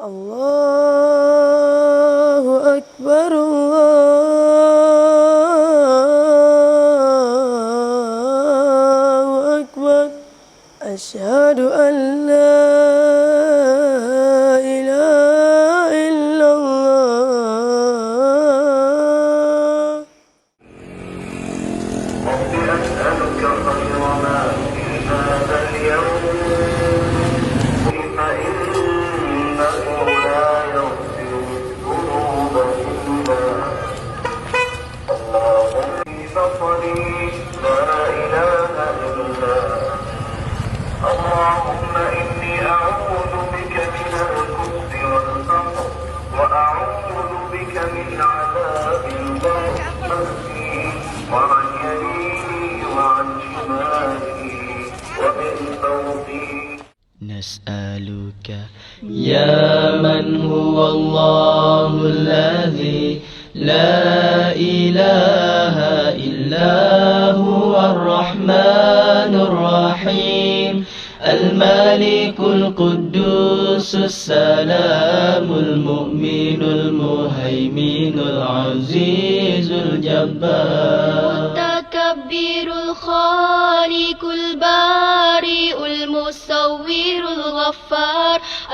Allah. إلا هو الرحمن الرحيم. الملك القدوس السلام المؤمن المهيمن العزيز الجبار. المتكبر الخالق البارئ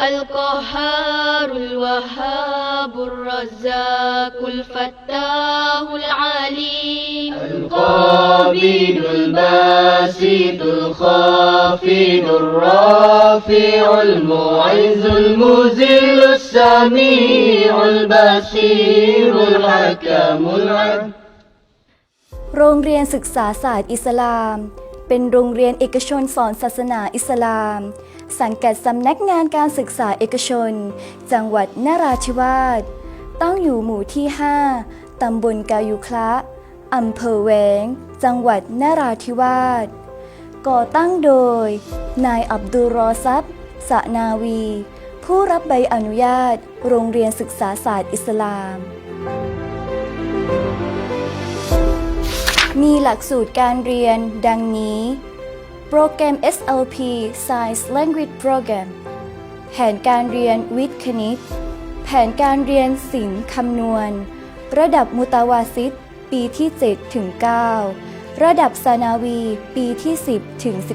القهار الوهاب الرزاق الفتاه العليم القابل الباسط الخافض الرافع المعز المذل السميع البصير الحكم العدل โรงเรียนศึกษาศาสตร์อิสลาม เป็นโรงเรียนเอกชนสอนศาสนาอิสลาม สังกัดสำนักงานการศึกษาเอกชน จังหวัดนราธิวาส ตั้งอยู่หมู่ที่ 5 ตำบลกายุคละอำเภอแหวง จังหวัดนราธิวาส ก่อตั้งโดย นายอับดุลรอซับสะนาวี ผู้รับใบอนุญาต โรงเรียนศึกษาศาสตร์อิสลาม มีหลักสูตรการเรียนดังนี้ โปรแกรม SLP Science Language Program แผนการเรียนวิทย์คณิต แผนการเรียนศิลป์คำนวณ ระดับมุตาวาซิตปีที่ 7 ถึง 9 ระดับสานาวีปีที่ 10 ถึง 12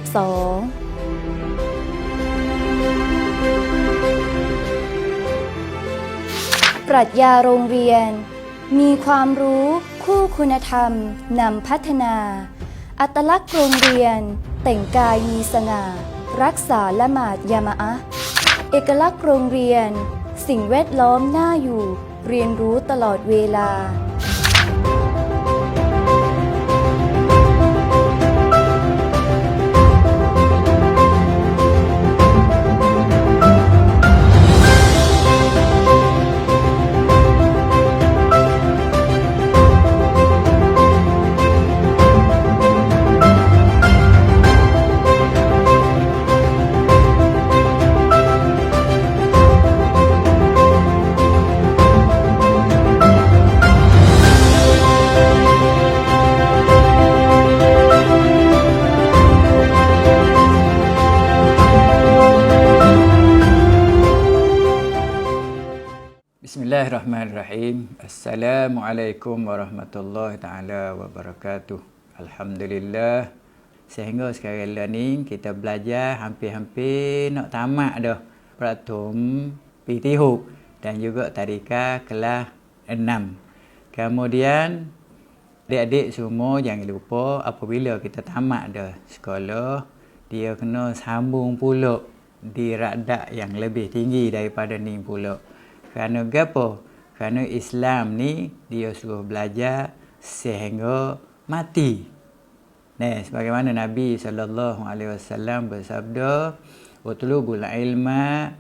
ปรัชญาโรงเรียน มีความรู้ คู่คุณธรรมนำพัฒนา อัตลักษณ์โรงเรียน แต่งกายมีสง่า รักษาละหมาดยามะอะเอกลักษณ์โรงเรียน สิ่งแวดล้อมน่าอยู่ เรียนรู้ตลอดเวลา Bismillahirrahmanirrahim. Assalamualaikum warahmatullahi taala wabarakatuh. Alhamdulillah. Sehingga sekarang ni kita belajar hampir-hampir nak tamat dah. Pratum Pitihuk dan juga tadika kelas 6. Kemudian adik-adik semua jangan lupa apabila kita tamat dah sekolah dia kena sambung pula di radak yang lebih tinggi daripada ni pula. Kerana gapo? Kerana Islam ni dia suruh belajar sehingga mati. Nah, sebagaimana Nabi sallallahu alaihi wasallam bersabda, "Utlubul ilma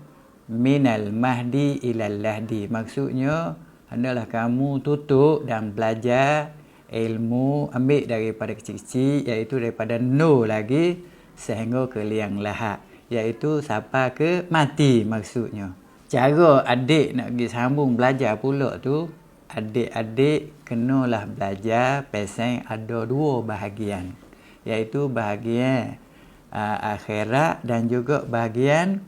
minal mahdi ilal lahdi." Maksudnya, hendaklah kamu tutup dan belajar ilmu ambil daripada kecil-kecil iaitu daripada nol lagi sehingga ke liang lahat iaitu sampai ke mati maksudnya. Cara adik nak pergi sambung belajar pula tu, adik-adik kenalah belajar pasal ada dua bahagian. Iaitu bahagian uh, akhirat dan juga bahagian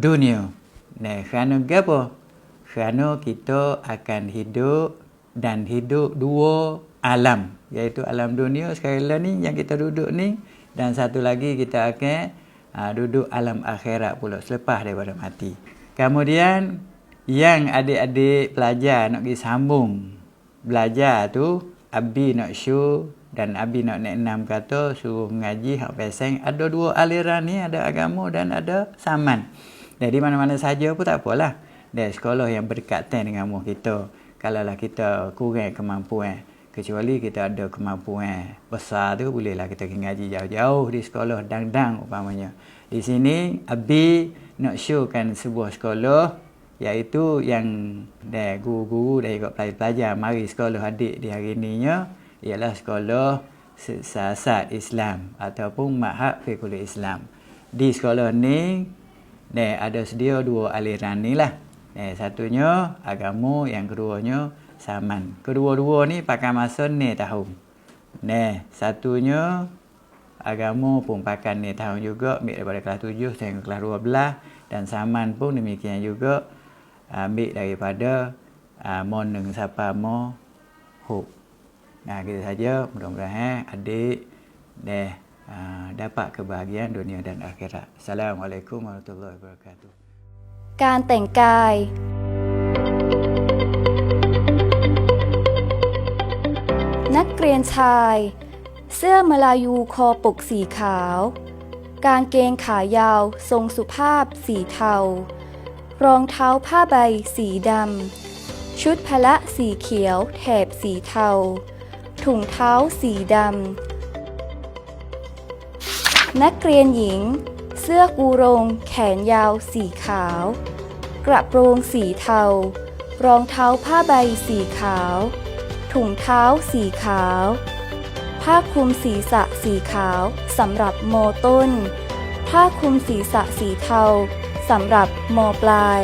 dunia. Nah, kerana apa? Kerana kita akan hidup dan hidup dua alam. Iaitu alam dunia sekarang ni yang kita duduk ni. Dan satu lagi kita akan uh, duduk alam akhirat pula selepas daripada mati. Kemudian yang adik-adik pelajar nak pergi sambung belajar tu Abi nak show dan Abi nak naik enam kata suruh mengaji hak peseng ada dua aliran ni ada agama dan ada saman. Jadi mana-mana saja pun tak apalah. Dan sekolah yang berdekatan dengan rumah kita. Kalaulah kita kurang kemampuan. Kecuali kita ada kemampuan besar tu bolehlah kita pergi ngaji jauh-jauh di sekolah dang-dang umpamanya. Di sini Abi nak showkan sebuah sekolah iaitu yang dah guru-guru dah ikut pelajar-pelajar mari sekolah adik di hari ini nya ialah sekolah siasat Islam ataupun Mahad Fiqhul Islam. Di sekolah ni ada sedia dua aliran ni lah. Eh, satunya agama, yang keduanya saman. Kedua-dua ni pakai masa ni tahun. Nah, satunya agama pun pakai ni tahun juga, ambil daripada kelas tujuh sehingga kelas dua belah. Dan saman pun demikian juga ambil daripada uh, mon dengan siapa mo hu. Nah, kita saja mudah-mudahan adik deh uh, dapat kebahagiaan dunia dan akhirat. Assalamualaikum warahmatullahi wabarakatuh. การแต่งกาย รียนชาย เสื้อมลายูคอปกสีขาว กางเกงขายาวทรงสุภาพสีเทา รองเท้าผ้าใบสีดำ ชุดพละสีเขียวแถบสีเทา ถุงเท้าสีดำ นักเรียนหญิง เสื้อกูรง แขนยาวสีขาว กระโปรงสีเทา รองเท้าผ้าใบสีขาว ถุงเท้าสีขาว ผ้าคลุมศีรษะสีขาวสำหรับโมต้น ผ้าคลุมศีรษะสีเทาสำหรับโมปลาย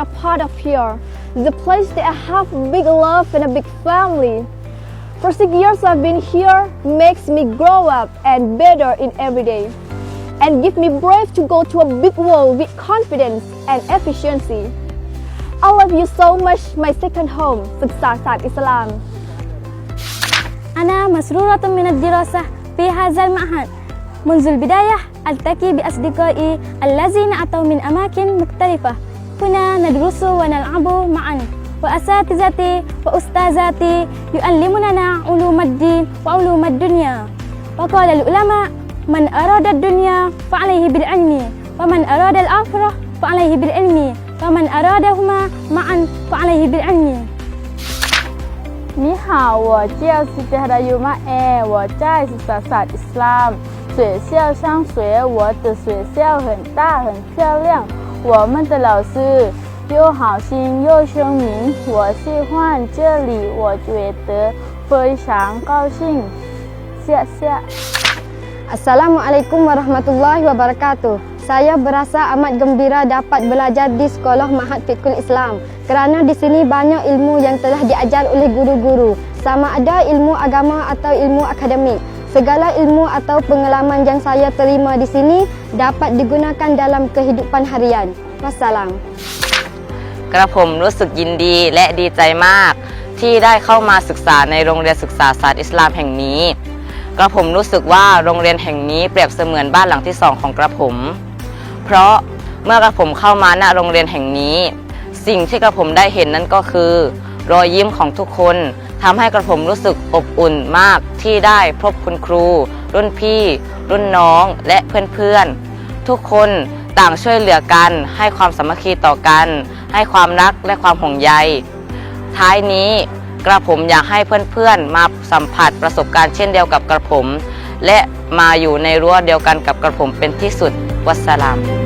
proud to be a part of here, the place that I have big love and a big family. For six years I've been here makes me grow up and better in every day, and give me brave to go to a big world with confidence and efficiency. I love you so much, my second home, ศึกษาศาสตร์อิสลาม أنا مسرورة من الدراسة في هذا المعهد منذ البداية ألتقي بأصدقائي الذين أتوا من أماكن مختلفة هنا ندرس ونلعب معا وأساتذتي وأستاذاتي يعلموننا علوم الدين وعلوم الدنيا وقال العلماء من أراد الدنيا فعليه بالعلم ومن أراد الآخرة فعليه بالعلم ومن أرادهما معا فعليه بالعلم 你好，我叫斯加达尤玛埃，我在斯萨萨伊斯兰学校上学。我的学校很大很漂亮， 我们的老师又好心又聪明，我喜欢这里。我觉得 非常高兴。谢谢。 Assalamualaikum warahmatullahi wabarakatuh. Saya berasa amat gembira dapat belajar di Sekolah Mahat Fikul Islam kerana di sini banyak ilmu yang telah diajar oleh guru-guru, sama ada ilmu agama atau ilmu akademik. Segala ilmu atau pengalaman yang saya terima di sini dapat digunakan dalam kehidupan harian. Wassalam. กระผมรู้สึกยินดีและดีใจมาก ที่ได้เข้ามาศึกษาในโรงเรียนศึกษาศาสตร์อิสลามแห่งนี้ กระผมรู้สึกว่าโรงเรียนแห่งนี้เปรียบเสมือนบ้านหลังที่สองของกระผม เพราะเมื่อกระผมเข้ามาณโรงเรียนแห่งนี้ สิ่งที่กระผมได้เห็นนั้นก็คือ รอยยิ้มของทุกคน ทำให้กระผมรู้สึกอบอุ่นมากที่ได้พบคุณครู รุ่นพี่ รุ่นน้องและเพื่อนๆ ทุกคนต่างช่วยเหลือกัน ให้ความสามัคคีต่อกัน ให้ความรักและความห่วงใย ท้ายนี้กระผมอยากให้เพื่อนๆ มาสัมผัสประสบการณ์เช่นเดียวกับกระผม และมาอยู่ในรั้วเดียวกันกับกระผมเป็นที่สุดวัสสลาม